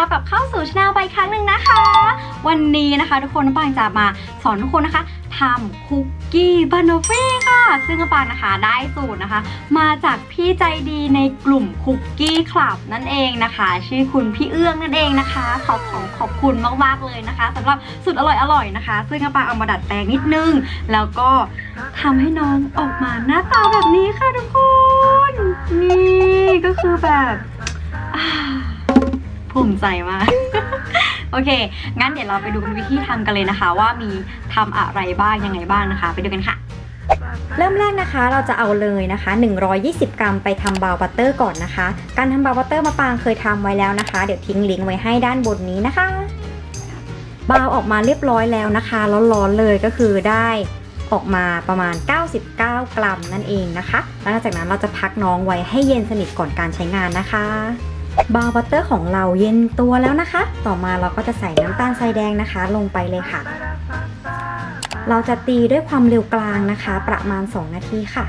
รับกลับเข้าสู่ช anel ไปครั้งหนึ่งนะคะ วันนี้นะคะทุกคนน้องปางจะมาสอนทุกคนนะคะทำคุกกี้บานอฟี่ค่ะ ซึ่งน้องปางนะคะได้สูตรนะคะ มาจากพี่ใจดีในกลุ่มคุกกี้คลับนั่นเองนะคะ ชื่อคุณพี่เอื้องนั่นเองนะคะ ขอบของขอบคุณมากๆเลยนะคะสำหรับสูตรอร่อยๆนะคะ ซึ่งน้องปางเอามาดัดแปลงนิดนึง แล้วก็ทำให้น้องออกมาหน้าตาแบบนี้ค่ะทุกคน นี่ก็คือแบบ ภูมิใจมาก โอเค งั้นเดี๋ยวเราไปดูวิธีทำกันเลยนะคะ ว่ามีทำอะไรบ้างยังไงบ้างนะคะ ไปดูกันค่ะ เริ่มแรกนะคะเราจะเอาเลยนะคะ 120 กรัมไปทำบาวบัตเตอร์ก่อนนะคะ การทำบาวบัตเตอร์มะปางเคยทำไว้แล้วนะคะ เดี๋ยวทิ้งลิงก์ไว้ให้ด้านบนนี้นะคะ บาวออกมาเรียบร้อยแล้วนะคะร้อนๆเลยก็คือได้ออกมาประมาณ 99 กรัมนั่นเองนะคะ แล้วหลังจากนั้นเราจะพักน้องไว้ให้เย็นสนิทก่อนการใช้งานนะคะ บาร์บัตเตอร์ของเราเย็นตัวแล้วนะคะ ต่อมาเราก็จะใส่น้ำตาลทรายแดงนะคะ ลงไปเลยค่ะ เราจะตีด้วยความเร็วกลางนะคะ ประมาณ 2 นาทีค่ะ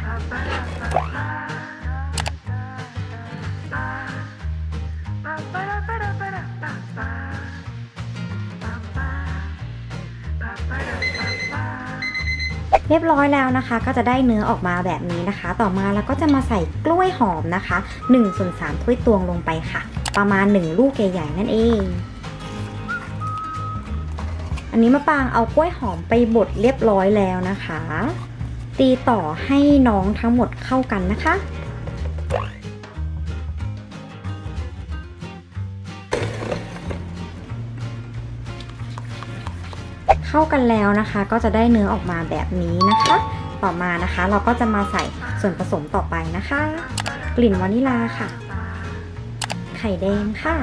เรียบร้อยแล้วนะคะ ก็จะได้เนื้อออกมาแบบนี้นะคะ ต่อมาเราก็จะมาใส่กล้วยหอมนะคะ1ส่วน3ถ้วยตวงลงไปค่ะ ประมาณ 1 ลูกใหญ่ๆนั่นเอง อันนี้มะปางเอากล้วยหอมไปบดเรียบร้อยแล้วนะคะ ตีต่อให้น้องทั้งหมดเข้ากันนะคะ เข้ากันแล้วนะคะ ก็จะได้เนื้อออกมาแบบนี้นะคะ ต่อมานะคะ เราก็จะมาใส่ส่วนผสมต่อไปนะคะ กลิ่นวานิลาค่ะ ไข่แดงค่ะ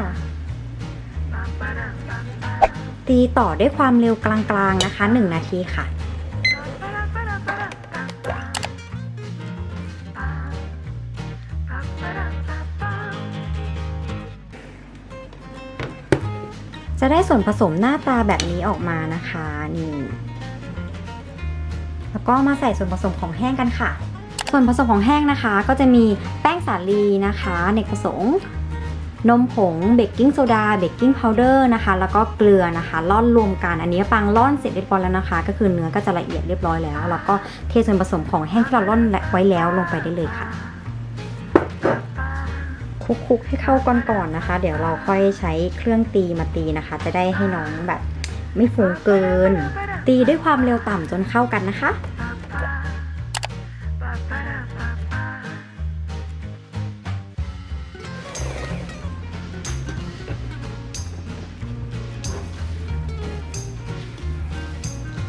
ตีต่อด้วยความเร็วกลางๆนะคะ 1 นาทีค่ะ จะได้ส่วนผสมหน้าตาแบบนี้ออกมานะคะนี่แล้วก็มาใส่ส่วนผสมของแห้งกันค่ะ ส่วนผสมของแห้งนะคะ ก็จะมีแป้งสาลีนะคะเนกประสงค์นมผงเบกกิ้งโซดาเบกกิ้งพาวเดอร์นะคะ แล้วก็เกลือนะคะร่อนรวมกันอันนี้ปังร่อนเสร็จเรียบร้อยแล้วนะคะ ก็คือเนื้อก็จะละเอียดเรียบร้อยแล้ว แล้วก็เทส่วนผสมของแห้งที่เราร่อนไว้แล้วลงไปได้เลยค่ะ คลุกๆให้เข้าก่อนนะคะ เดี๋ยวเราค่อยใช้เครื่องตีมาตีนะคะ จะได้ให้น้องแบบไม่ฟุ้งเกิน ตีด้วยความเร็วต่ำจนเข้ากันนะคะ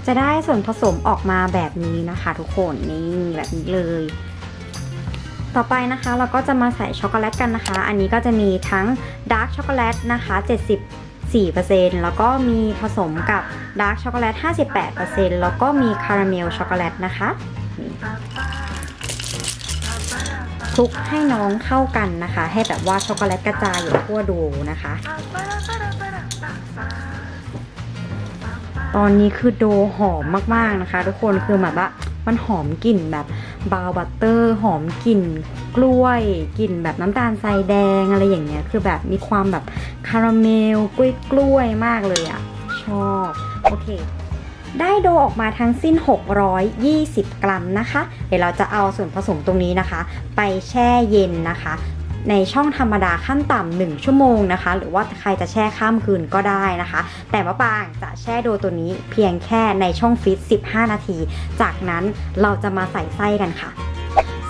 จะได้ส่วนผสมออกมาแบบนี้นะคะ ทุกคนนี่แบบนี้เลย ต่อไปนะคะเราก็จะมาใส่ช็อกโกแลตกันนะคะ อันนี้ก็จะมีทั้งดาร์กช็อกโกแลตนะคะ 74%แล้วก็มีผสมกับดาร์กช็อกโกแลต 58%แล้วก็มีคาราเมลช็อกโกแลตนะคะคลุกให้น้องเข้ากันนะคะ ให้แบบว่าช็อกโกแลตกระจายอยู่ทั่วดูนะคะ ตอนนี้คือโดหอมมากๆนะคะ ทุกคนคือแบบว่ามันหอมกลิ่นแบบ บาวบัตเตอร์หอมกลิ่นกล้วยกลิ่นแบบน้ำตาลทรายแดงอะไรอย่างเงี้ยคือแบบมีความแบบคาราเมลกล้วยกล้วยๆมากเลยอะ ชอบโอเค ได้โดออกมาทั้งสิ้น 620 กรัมนะคะ เดี๋ยวเราจะเอาส่วนผสมตรงนี้นะคะ ไปแช่เย็นนะคะ ในช่องธรรมดาขั้นต่ำ1ชั่วโมงนะคะ หรือว่าใครจะแช่ข้ามคืนก็ได้นะคะ แต่มะปางจะแช่โดตัวนี้เพียงแค่ในช่องฟิต 15 นาที จากนั้นเราจะมาใส่ไส้กันค่ะ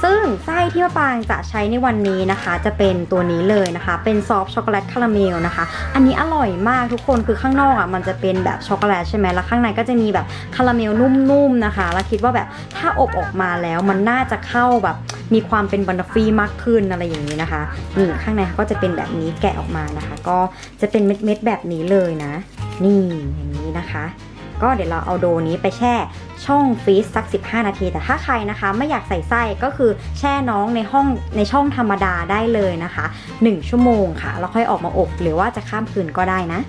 ซึ่งไส้ที่มะปางจะใช้ในวันนี้นะคะ จะเป็นตัวนี้เลยนะคะ เป็นซอฟช็อกโกแลตคาราเมลนะคะ อันนี้อร่อยมากทุกคนคือข้างนอกอะมันจะเป็นแบบช็อกโกแลตใช่ไหมแล้วข้างในก็จะมีแบบคาราเมลนุ่มๆนะคะ แล้วคิดว่าแบบถ้าอบออกมาแล้วมันน่าจะเข้าแบบ มีความเป็นบันดาฟี่มากขึ้นอะไรอย่างนี้นะคะนี่ข้างในก็จะเป็นแบบนี้แกะออกมานะคะ ก็จะเป็นเม็ดๆแบบนี้เลยนะ นี่อย่างนี้นะคะก็เดี๋ยวเราเอาโดนี้ไปแช่ช่องฟรีซสัก 15 นาที แต่ถ้าใครนะคะ ไม่อยากใส่ไส้ก็คือแช่น้องในห้องในช่องธรรมดาได้เลยนะคะ 1 ชั่วโมงค่ะ แล้วค่อยออกมาอบหรือว่าจะข้ามคืนก็ได้นะ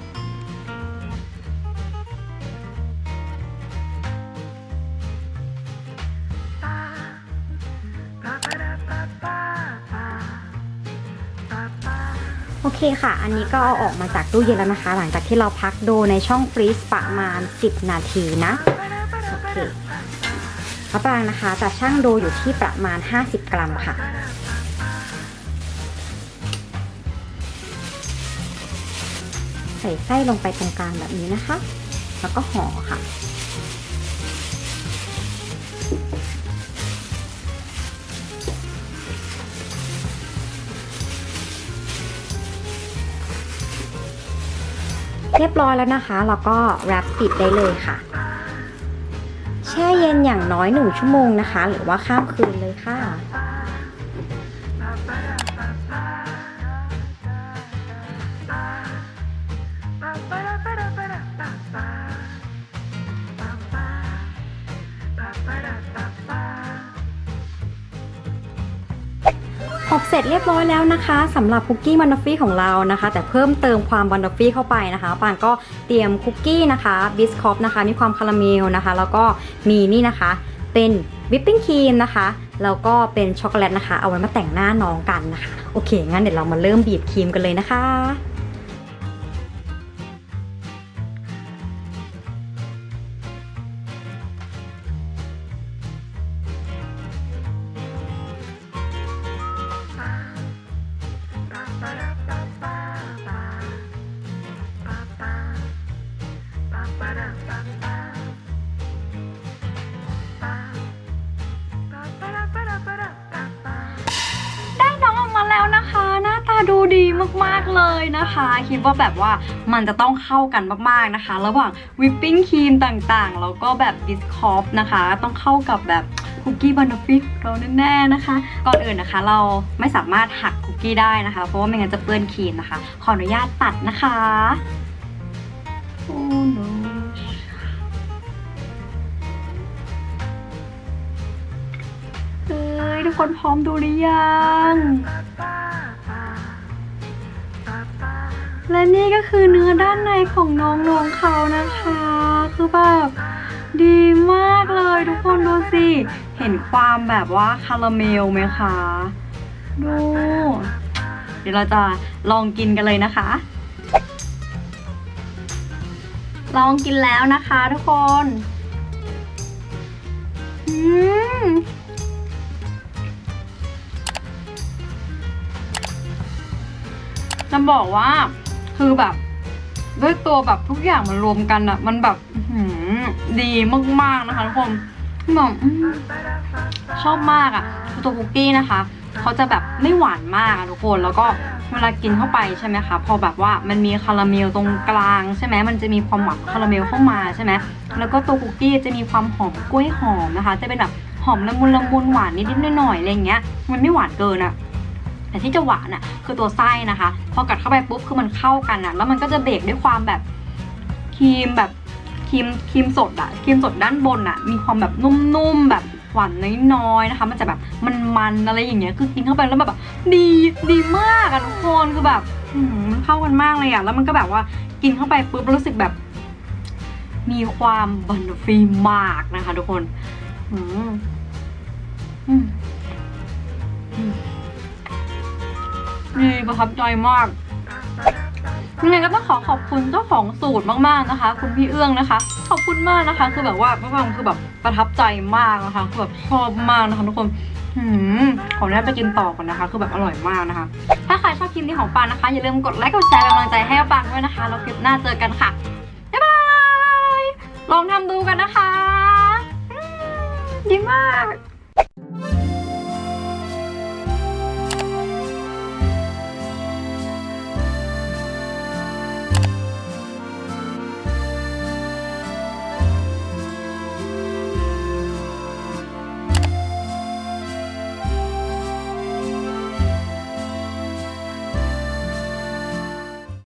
เคเคค่ะ อันนี้ก็เอาออกมาจากตู้เย็นแล้วนะคะ หลังจากที่เราพักโดในช่องฟรีซประมาณ 10 นาทีนะ โอเคมะปรางนะคะจะช่างโดอยู่ที่ประมาณ 50 กรัมค่ะ ใส่ไส้ลงไปตรงกลางแบบนี้นะคะ แล้วก็ห่อค่ะ เรียบร้อยแล้วนะคะ แล้วก็แรปปิดได้เลยค่ะ แช่เย็นอย่างน้อยหนึ่งชั่วโมงนะคะ หรือว่าข้ามคืนเลยค่ะ อบเสร็จเรียบร้อยแล้วนะคะสำหรับคุกกี้บันดฟี่ของเรานะคะ แต่เพิ่มเติมความบันดฟี่เข้าไปนะคะปานก็เตรียมคุกกี้นะคะบิสคอปนะคะ มีความคาราเมลนะคะ แล้วก็มีนี่นะคะ เป็นวิปปิ้งครีมนะคะแล้วก็เป็นช็อกโกแลตนะคะ เอาไว้มาแต่งหน้าน้องกันนะคะ โอเค งั้นเดี๋ยวเรามาเริ่มบีบครีมกันเลยนะคะ มากๆเลยนะคะ คิดว่าแบบว่ามันจะต้องเข้ากันมากๆนะคะ ระหว่างวิปปิ้งครีมต่างๆ แล้วก็แบบบิสคอฟนะคะ ต้องเข้ากับแบบคุกกี้บันดฟิเราแน่ๆนะคะ ก่อนอื่นนะคะเราไม่สามารถหักคุกกี้ได้นะคะ เพราะว่าไม่งั้นจะเปื้อนครีมนะคะ ขออนุญาตตัดนะคะโอ้ no เอ้ยทุกคนพร้อมดูหรือยัง และนี่ก็คือเนื้อด้านในของน้องๆเขานะคะ คือแบบดีมากเลยทุกคนดูสิ เห็นความแบบว่าคาราเมลไหมคะ ดู เดี๋ยวเราจะลองกินกันเลยนะคะ ลองกินแล้วนะคะทุกคนอืมจะบอกว่า คือแบบ ด้วยตัวแบบทุกอย่างมันรวมกันอะมันแบบดีมากๆนะคะทุกคนแบบชอบมากอะตัวคุกกี้นะคะเขาจะแบบไม่หวานมากอะทุกคนแล้วก็เวลากินเข้าไปใช่ไหมคะพอแบบว่ามันมีคาราเมลตรงกลางใช่ไหมมันจะมีความหวานคาราเมลเข้ามาใช่ไหมแล้วก็ตัวคุกกี้จะมีความหอมกล้วยหอมนะคะ จะเป็นแบบหอมละมุนละมุนหวานนิดๆหน่อยๆอะไรเงี้ย มันไม่หวานเกินอะ แต่ที่จะหวานอะคือตัวไส้นะคะ พอกัดเข้าไปปุ๊บคือมันเข้ากันอะ แล้วมันก็จะเบรกด้วยความแบบครีมแบบครีมครีมสดอะครีมสดด้านบนอะ มีความแบบนุ่มๆแบบหวานน้อยๆนะคะ มันจะแบบมันๆอะไรอย่างเงี้ยคือกินเข้าไปแล้วแบบดีดีมากอะทุกคนคือแบบมันเข้ากันมากเลยอะแล้วมันก็แบบว่ากินเข้าไปปุ๊บรู้สึกแบบ มีความบันฟีมากนะคะ ทุกคน อืมอืมอืม นี่ประทับใจมากยังไงก็ต้องขอขอบคุณเจ้าของสูตรมากๆนะคะ คุณพี่เอื้องนะคะ ขอบคุณมากนะคะ คือแบบว่าพวกเราคือแบบประทับใจมากนะคะคือแบบชอบมากนะคะทุกคนหืมขออนุญาตไปกินต่อก่อนนะคะ คือแบบอร่อยมากนะคะ ถ้าใครชอบคลิปนี้ของปานนะคะ อย่าลืมกดไลค์กดแชร์เป็นกำลังใจให้ปานด้วยนะคะแล้วคลิปหน้าเจอกันค่ะบ๊ายบายลองทำดูกันนะคะอืมดีมาก